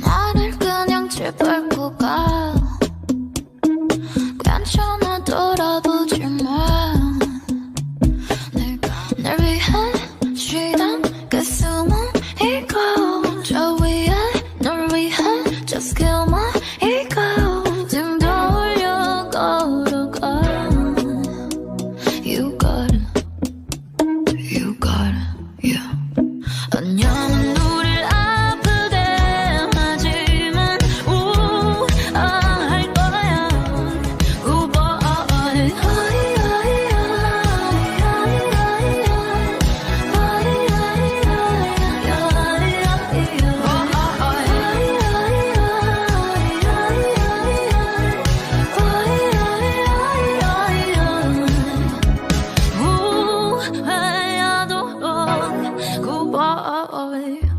나를 그냥 집 밟고 가. 괜찮아 돌아보지 마널 위한 쉬던 그 숨은 이고 저 위에 널 위해 just kill my ego 등도 올려 걸어가 You got it You got it Yeah. 안녕. away.